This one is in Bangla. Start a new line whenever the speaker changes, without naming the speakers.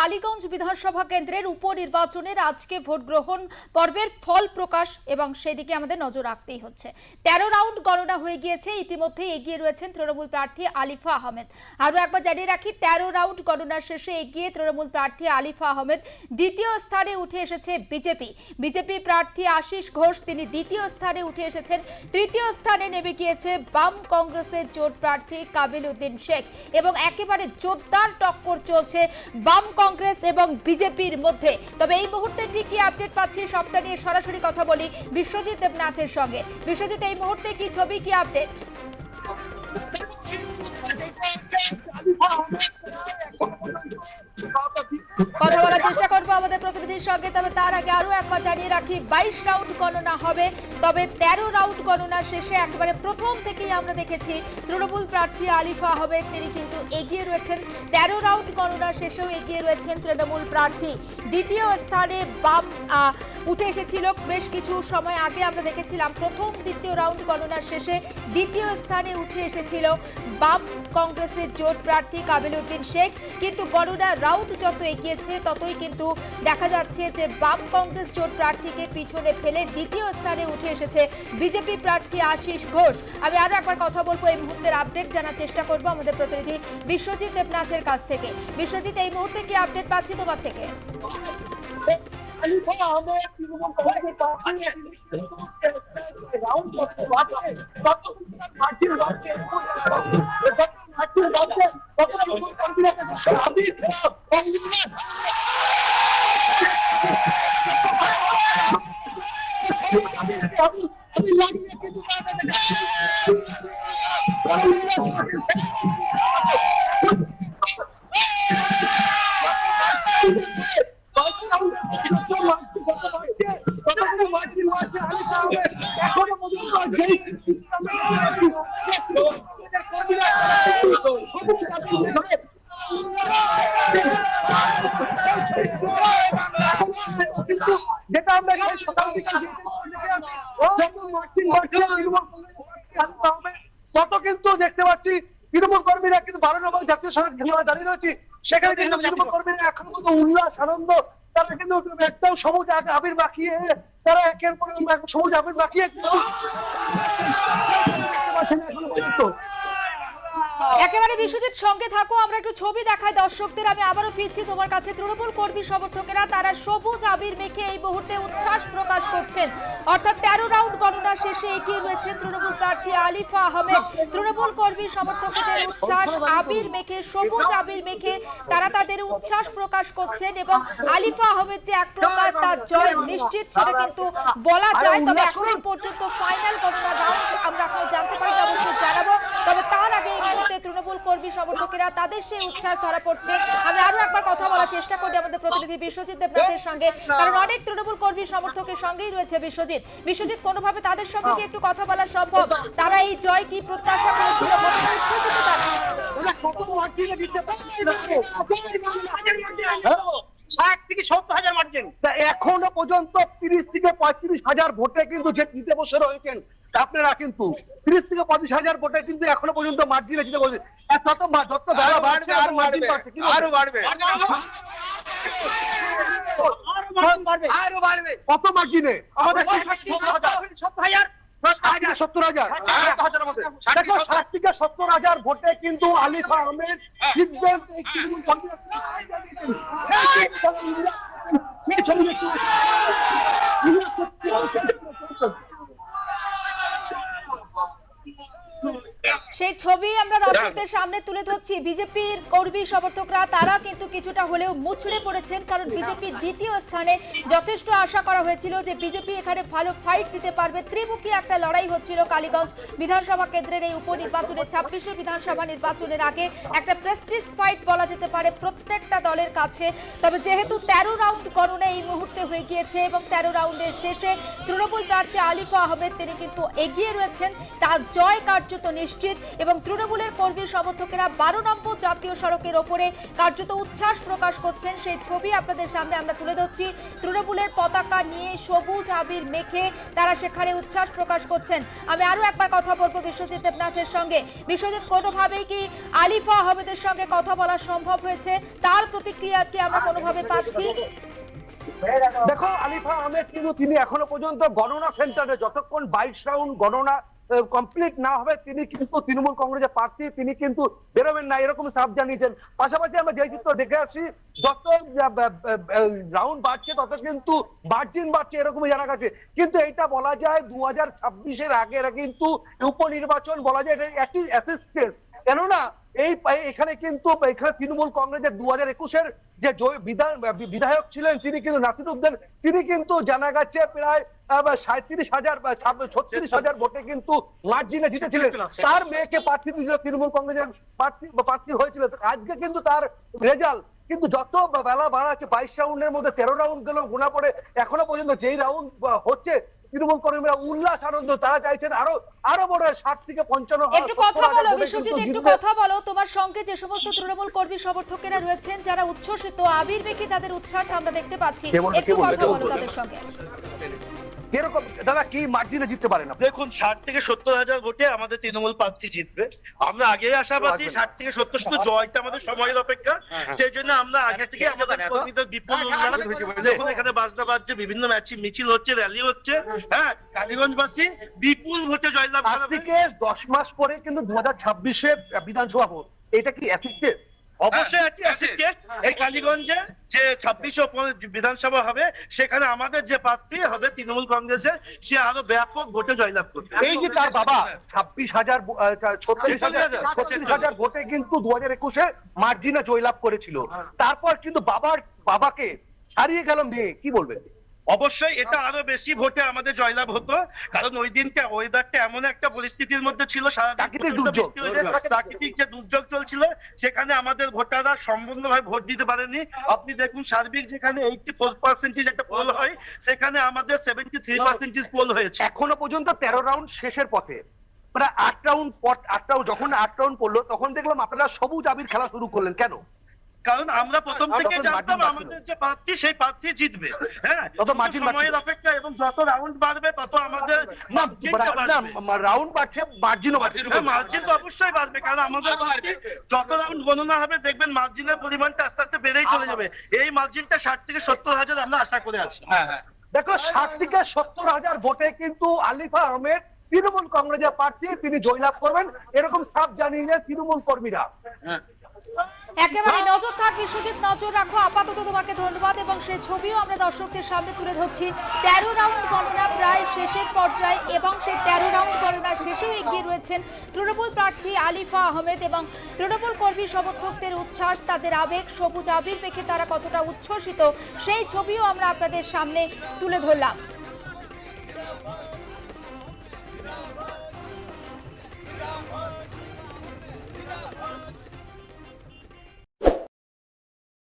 কালীগঞ্জ বিধানসভা কেন্দ্রের উপনির্বাচনের আজকে ভোট গ্রহণ পর্বের ফল প্রকাশ এবং সেদিকে আমাদের নজর রাখতেই হচ্ছে। তেরো রাউন্ড গণনা হয়ে গিয়েছে, ইতিমধ্যে এগিয়ে রয়েছেন তৃণমূল প্রার্থী আলিফা আহমেদ। আরও একবার জানিয়ে রাখি, তেরো রাউন্ড গণনার শেষে এগিয়ে তৃণমূল প্রার্থী আলিফা আহমেদ দ্বিতীয় স্থানে উঠে এসেছে বিজেপি। বিজেপি প্রার্থী আশিস ঘোষ তিনি দ্বিতীয় স্থানে উঠে এসেছেন। তৃতীয় স্থানে নেমে গিয়েছে বাম কংগ্রেসের জোট প্রার্থী কাবিল উদ্দিন শেখ এবং একেবারে জোরদার টক্কর চলছে বাম কংগ্রেস এবং বিজেপির মধ্যে। তবে এই মুহূর্তে ঠিক কি আপডেট পাচ্ছি সবটা নিয়ে সরাসরি কথা বলি বিশ্বজিৎ দেবনাথের সঙ্গে। বিশ্বজিৎ, এই মুহূর্তে কি ছবি, কি আপডেট? কথা বলার চেষ্টা করব আমাদের প্রতিনিধির সঙ্গে। তবে তার আগে আরও একবার জানিয়ে রাখি, বাইশ রাউন্ড গণনা হবে। তবে তেরো রাউন্ড গণনা শেষে একেবারে প্রথম থেকেই আমরা দেখেছি তৃণমূল প্রার্থী আলিফা আহমেদ তিনি কিন্তু এগিয়ে রয়েছেন। তেরো রাউন্ড গণনা শেষেও এগিয়ে রয়েছেন তৃণমূল প্রার্থী। দ্বিতীয় স্থানে বাম উঠে এসেছিল। বেশ কিছু সময় আগে আমরা দেখেছিলাম প্রথম দ্বিতীয় রাউন্ড গণনার শেষে দ্বিতীয় স্থানে উঠে এসেছিল বাম কংগ্রেসের জোট প্রার্থী কাবিল উদ্দিন শেখ। কিন্তু গণনা রাউন্ড যত এগিয়েছে ততই কিন্তু দেখা যাচ্ছে যে বাম কংগ্রেস জোট প্রার্থীকে পিছনে ফেলে দ্বিতীয় স্থানে উঠে এসেছে বিজেপি প্রার্থী আশিস ঘোষ। আমি আরও একবার কথা বলব, এই মুহূর্তের আপডেট জানার চেষ্টা করব আমাদের প্রতিনিধি বিশ্বজিৎ দেবনাথের কাছ থেকে। বিশ্বজিৎ, এই মুহূর্তে কি আপডেট পাচ্ছি তোমার থেকে?
আলিফা আহমেদ তৃণমূল কংগ্রেসের প্রার্থী রাউন্ড করতে পারছে কত মার্জিন বাড়ছে কত মার্জিন বাড়ছে কত তৃণমূল কর্মীরা কাছে সাবিত আমি লাগিয়ে কিছু এখনও যেটা আমরা তত কিন্তু দেখতে পাচ্ছি তৃণমূল কর্মীরা কিন্তু বারো নম্বর জাতীয় সড়ক দাঁড়িয়ে রয়েছে। সেখানে কিন্তু তৃণমূল কর্মীরা, এখনও কিন্তু উল্লাস, আনন্দ তারা কিন্তু একদম সবুজ আবির মাখিয়ে তারা একের পর সবুজ আবির মাখিয়ে কিন্তু দেখতে পাচ্ছেন এখনও পর্যন্ত
একেবারে বিশ্বজিৎ সঙ্গে থাকো আমরা একটু ছবি দেখাই দর্শকদের আমি আবারও ফিরছি তোমার কাছে। তৃণমূল কর্মী সমর্থকেরা তারা সবুজ আবির মেখে এই মুহূর্তে উচ্ছ্বাস প্রকাশ করছেন। অর্থাৎ তেরো রাউন্ড গণনা শেষে এগিয়ে রয়েছেন তৃণমূল প্রার্থী আলিফা আহমেদ। তৃণমূল কর্মী সমর্থকদের উচ্ছ্বাস আবির মেখে সবুজ আবির মেখে তারা তাদের উচ্ছ্বাস প্রকাশ করছেন এবং আলিফা আহমেদ যে এক প্রকার তার জয় নিশ্চিত সেটা কিন্তু বলা যায়। তবে এখনও পর্যন্ত ফাইনাল গণনা রাউন্ড আমরা এখনও জানতে পারি অবশ্যই জানাব। তবে তার আগে এই মুহূর্তে তৃণমূল কর্মী সমর্থকেরা তাদের সেই উচ্ছ্বাস ধরা পড়ছে। আমি আরও একবার কথা বলার চেষ্টা করি আমাদের প্রতিনিধি বিশ্বজিৎ দেবনাথের সঙ্গে। কারণ অনেক তৃণমূল কর্মী সমর্থকের সঙ্গেই রয়েছে বিশ্বজিৎ। বিশ্বজিৎ কোনোভাবে তাদের সঙ্গে কি একটু কথা বলা সম্ভব? তারা এই জয় কি প্রত্যাশা করেছিল কতটা উচ্ছ্বসিত তারা?
ওরা কত মার্জিনে দিতে
ষাট থেকে সত্তর হাজার মার্জিন
এখনও পর্যন্ত তিরিশ থেকে পঁয়ত্রিশ হাজার ভোটে কিন্তু যে জিতে বসে রয়েছেন আপনারা কিন্তু তিরিশ থেকে পঁয়ত্রিশ হাজার ভোটে কিন্তু এখনও পর্যন্ত মার্জিনে জিতে বসে আর তত যত বেলা বাড়ছে
আরও
মার্জিন
বাড়বে
বাড়ছে
আরও বাড়বে
আরও বাড়বে কত মার্জিনে আমাদের
সত্তর হাজার
সত্তর হাজার
সত্তর ষাট
থেকে সত্তর হাজার ভোটে কিন্তু আলিফা আহমেদ জিতবেন এই সেই ছবি
সেই ছবি আমরা দর্শকদের সামনে তুলে ধরছি। বিজেপির কর্মী সমর্থকরা তারা কিন্তু কিছুটা হলেও মুচড়ে পড়েছেন কারণ বিজেপির দ্বিতীয় স্থানে যথেষ্ট আশা করা হয়েছিল যে বিজেপি এখানে ভালো ফাইট দিতে পারবে। ত্রিমুখী একটা লড়াই হচ্ছিল কালীগঞ্জ বিধানসভা কেন্দ্রের এই উপনির্বাচনে ছাব্বিশে বিধানসভা নির্বাচনের আগে। একটা প্রেস্টিজ ফাইট বলা যেতে পারে প্রত্যেকটা দলের কাছে। তবে যেহেতু তেরো রাউন্ড গণনা এই মুহূর্তে হয়ে গিয়েছে এবং তেরো রাউন্ডের শেষে তৃণমূল প্রার্থী আলিফা আহমেদ তিনি কিন্তু এগিয়ে রয়েছেন। তার জয় কার্যত নিশ্চিত। এবং তৃণমূলের কর্মী সমর্থকেরা বারো নম্বর জাতীয় সড়কের ওপরে কার্যত উচ্ছ্বাস প্রকাশ করছেন। সেই ছবি আপনাদের সামনে আমরা তুলে ধরছি। তৃণমূলের পতাকা নিয়ে সবুজ আবির মেখে তারা সেখানে উচ্ছ্বাস প্রকাশ করছেন। আমি আরও একবার কথা বলব বিশ্বজিৎ দেবনাথের সঙ্গে। বিশ্বজিৎ, কোনোভাবেই কি আলিফা আহমেদের সঙ্গে কথা বলা সম্ভব হয়েছে? তার প্রতিক্রিয়া কি আমরা কোনোভাবে পাচ্ছি?
দেখো, আলিফা আহমেদ কিন্তু তিনি এখনও পর্যন্ত গণনা সেন্টারে, যতক্ষণ বাইশ রাউন্ড গণনা কমপ্লিট না হবে, তিনি কিন্তু তৃণমূল কংগ্রেসের প্রার্থী, তিনি কিন্তু বেরোবেন না, এরকম সাপ জানিয়েছেন। পাশাপাশি আমরা যে চিত্র দেখে আসছি যত রাউন্ড বাড়ছে, তত কিন্তু মার্জিন বাড়ছে, এরকমই জানা গেছে। কিন্তু এটা বলা যায় দু হাজার ছাব্বিশের আগে এরা কিন্তু উপনির্বাচন বলা যায় এটা একই অ্যাসিস্টেন্স কেননা এই এখানে কিন্তু এখানে তৃণমূল কংগ্রেসের দু হাজার একুশের যে বিধান বিধায়ক ছিলেন তিনি কিন্তু নাসির উদ্দিন। তিনি কিন্তু জানা গেছে প্রায় সাঁত্রিশ হাজার ছত্রিশ হাজার ভোটে কিন্তু মার্জিনে জিতেছিলেন। তার মেয়েকে প্রার্থী দিয়েছিল তৃণমূল কংগ্রেসের প্রার্থী প্রার্থী হয়েছিল। আজকে কিন্তু তার রেজাল্ট কিন্তু যত বেলা বাড়াচ্ছে বাইশ রাউন্ডের মধ্যে তেরো রাউন্ড গেল গোনা পড়ে। এখনও পর্যন্ত যেই রাউন্ড হচ্ছে তৃণমূল কর্মীরা উল্লাস আনন্দ তারা চাইছেন আরও আরও বড় ষাট থেকে পঞ্চান্ন
একটু কথা বলো বিশ্বজিৎ একটু কথা বলো তোমার সঙ্গে যে সমস্ত তৃণমূল কর্মী সমর্থকেরা রয়েছেন যারা উচ্ছ্বসিত আবির তাদের উচ্ছ্বাস আমরা দেখতে পাচ্ছি। একটু কথা বলো তাদের সঙ্গে।
কীরকম দাদা কি মার্জিনে জিততে পারে না?
দেখুন ষাট থেকে সত্তর হাজার ভোটে আমাদের তৃণমূল প্রার্থী জিতবে। আমরা আগে আশাবাদী ষাট থেকে সত্তর শুধু জয়টা আমাদের সময়ের অপেক্ষা। সেই জন্য আমরা আগে থেকে আমাদের কর্মীদের বিপুল উল্লাস দেখুন এখানে বাজনা বাজছে বিভিন্ন ম্যাচে মিছিল হচ্ছে র্যালি হচ্ছে। হ্যাঁ কালীগঞ্জবাসী বিপুল ভোটে জয়লাভ
থেকে দশ মাস পরে কিন্তু দু হাজার ছাব্বিশে বিধানসভা ভোট এটা কি অ্যাসিস্টেন্স
অবশ্যই আছে অ্যাসিড টেস্ট এই কালীগঞ্জে যে ছাব্বিশ বিধানসভা হবে সেখানে আমাদের যে প্রার্থী হবে তৃণমূল কংগ্রেসের সে আরও ব্যাপক ভোটে জয়লাভ করবে।
এই যে তার বাবা ছাব্বিশ হাজার ছত্রিশ হাজার ছত্রিশ হাজার ভোটে কিন্তু দু হাজার একুশে মার্জিনে জয়লাভ করেছিল। তারপর কিন্তু বাবার বাবাকে ছাড়িয়ে গেল মেয়ে কি বলবেন?
অবশ্যই এটা আরও বেশি ভোটে আমাদের জয়লাভ হতো কারণ ওই দিনটা ওয়েদারটা এমন একটা পরিস্থিতির মধ্যে ছিল সারা
প্রাকৃতিক দুর্যোগ।
প্রাকৃতিক যে দুর্যোগ চলছিল সেখানে আমাদের ভোটাররা সম্পূর্ণভাবে ভোট দিতে পারেনি। আপনি দেখুন সার্বিক যেখানে এইটি ফোর পার্সেন্টেজ একটা পোল হয় সেখানে আমাদের সেভেন্টি থ্রি পার্সেন্টেজ পোল হয়েছে।
এখনও পর্যন্ত তেরো রাউন্ড শেষের পথে। প্রায় আট রাউন্ড পর আট রাউন্ড যখন আট রাউন্ড পড়ল তখন দেখলাম আপনারা সবুজ আবির খেলা শুরু করলেন। কেন?
কারণ আমরা প্রথম থেকে জানতাম আমাদের যে প্রার্থী সেই প্রার্থী জিতবে। হ্যাঁ?
তত
সময়ের অপেক্ষা এবং যত রাউন্ড বাড়বে তত আমাদের
রাউন্ড বাড়ছে মার্জিনও বাড়ছে।
হ্যাঁ, মার্জিন তো অবশ্যই বাড়বে কারণ আমাদের যত রাউন্ড গণনা হবে দেখবেন মার্জিনের পরিমাণটা আস্তে আস্তে বেড়েই চলে যাবে। এই মার্জিনটা ষাট থেকে সত্তর হাজার আমরা আশা করে আছি।
দেখো ষাট থেকে সত্তর হাজার ভোটে কিন্তু আলিফা আহমেদ তৃণমূল কংগ্রেসের প্রার্থী তিনি জয়লাভ করবেন। এরকম সাপ জানিয়ে তৃণমূল কর্মীরা।
একেবারে নজর থাক বিশ্বজিৎ নজর রাখো। আপাতত তোমাকে ধন্যবাদ এবং সেই ছবিও আমরা দর্শকদের সামনে তুলে ধরছি। তেরো রাউন্ড গণনা প্রায় শেষের পর্যায়ে এবং সেই তেরো রাউন্ড গণনার শেষেও এগিয়ে রয়েছেন তৃণমূল প্রার্থী আলিফা আহমেদ এবং তৃণমূল কর্মী সমর্থকদের উচ্ছ্বাস, তাদের আবেগ, সবুজ আবির মেখে তারা কতটা উচ্ছ্বসিত, সেই ছবিও আমরা আপনাদের সামনে তুলে ধরলাম।